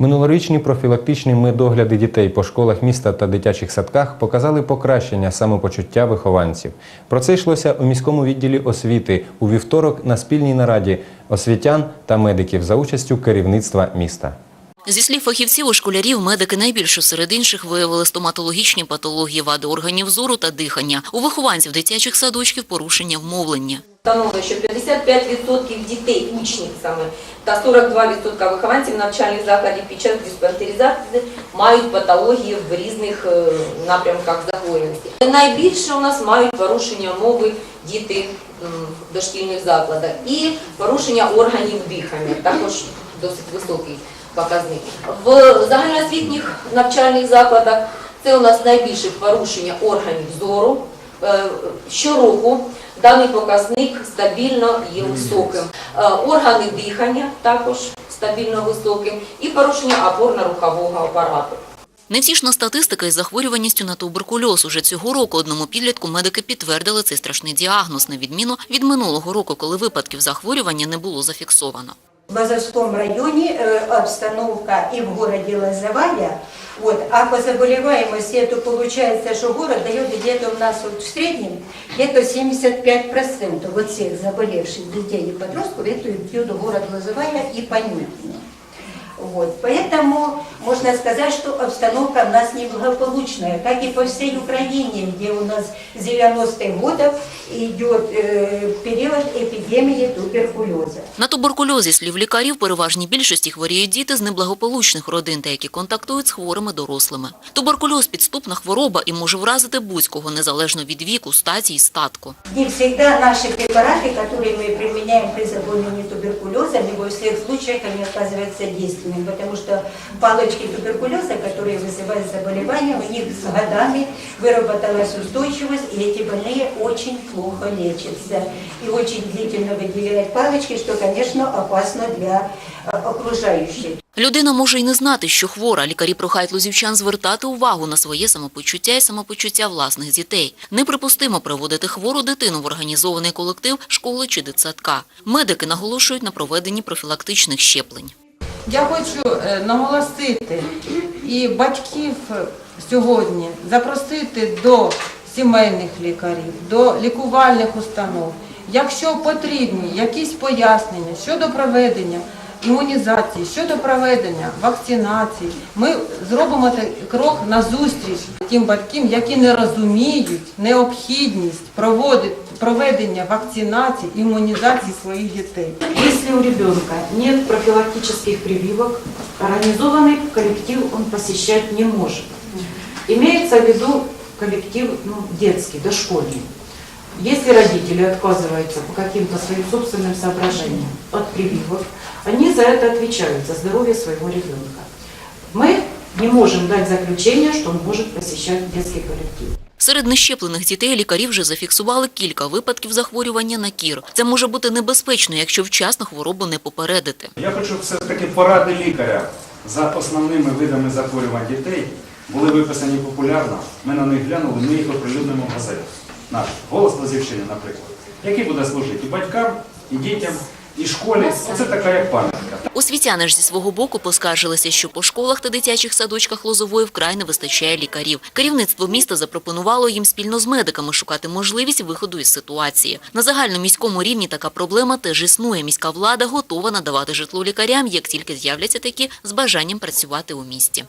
Минулорічні профілактичні медогляди дітей по школах міста та дитячих садках показали покращення самопочуття вихованців. Про це йшлося у міському відділі освіти у вівторок на спільній нараді освітян та медиків за участю керівництва міста. Зі слів фахівців, у школярів медики найбільше серед інших виявили стоматологічні патології вади органів зору та дихання. У вихованців дитячих садочків порушення вмовлення. Встановлено, що 55% дітей учницями та 42% вихованців навчальних закладів під час диспансеризації мають патології в різних е, напрямках захворюваності. Найбільше у нас мають порушення мови діти в дошкільних закладах і порушення органів дихання, також досить високий показник. В загальноосвітніх навчальних закладах це у нас найбільше порушення органів зору. Е, Щороку даний показник стабільно є високим. Е, Органи дихання також стабільно високим і порушення опорно-рухового апарату. Невтішна статистика із захворюваністю на туберкульоз. Уже цього року одному підлітку медики підтвердили цей страшний діагноз, на відміну від минулого року, коли випадків захворювання не було зафіксовано. В Лазовском районе э, обстановка и в городе Лозовая. Вот, а по заболеваемости это получается, что город дает где-то у нас вот в среднем где-то 75% вот всех заболевших детей и подростков, это идет город Лозовая и Понятно. Вот, поэтому можно сказать, что обстановка у нас неблагополучная, как и по всей Украине, где у нас с 90-х годов идет э, период эпидемии туберкулеза. На туберкульоз, зі слів лікарів, переважній більшості хворіють діти з неблагополучних родин та які контактують з хворими дорослими. Туберкульоз – підступна хвороба і може вразити будь-кого, незалежно від віку, статі і статку. Не всегда наши препараты, которые мы применяем при заболевании туберкулеза, не во всех случаях они оказываются действенными, потому что палочки туберкулеза, которые вызывают заболевания, у них с годами выработалась устойчивость, и эти больные очень плохо лечатся. И очень длительно выделяют палочки, что, конечно, опасно для э, окружающих. Людина може й не знати, що хвора. Лікарі прохають лозівчан звертати увагу на своє самопочуття і самопочуття власних дітей. Неприпустимо приводити хвору дитину в організований колектив школи чи дитсадка. Медики наголошують на проведенні профілактичних щеплень. Я хочу е, наголосити і батьків е, сьогодні запросити до сімейних лікарів, до лікувальних установ. Якщо потрібні якісь пояснення щодо проведення імунізації, щодо проведення вакцинації, ми зробимо крок назустріч тим батькам, які не розуміють необхідність проведення вакцинації, імунізації своїх дітей. Если у ребенка нет профилактических прививок, организованный коллектив он посещать не может. Имеется в виду коллектив ну, детский, дошкольный. Если родители отказываются по каким-то своим собственным соображениям от прививок, они за это отвечают, за здоровье своего ребенка. Мы не можем дать заключение, что он может посещать детский коллектив. Серед нещеплених дітей лікарі вже зафіксували кілька випадків захворювання на кір. Це може бути небезпечно, якщо вчасно хворобу не попередити. Я хочу все ж таки поради лікаря за основними видами захворювань дітей були виписані популярно. Ми на них глянули, ми їх оприлюднимо в газеті. Наш голос Лазівщини, наприклад, який буде служити батькам, і дітям, і школі. Оце така як пам'ятка. Освітяни ж зі свого боку поскаржилися, що по школах та дитячих садочках Лозової вкрай не вистачає лікарів. Керівництво міста запропонувало їм спільно з медиками шукати можливість виходу із ситуації. На загальноміському рівні така проблема теж існує. Міська влада готова надавати житло лікарям, як тільки з'являться такі з бажанням працювати у місті.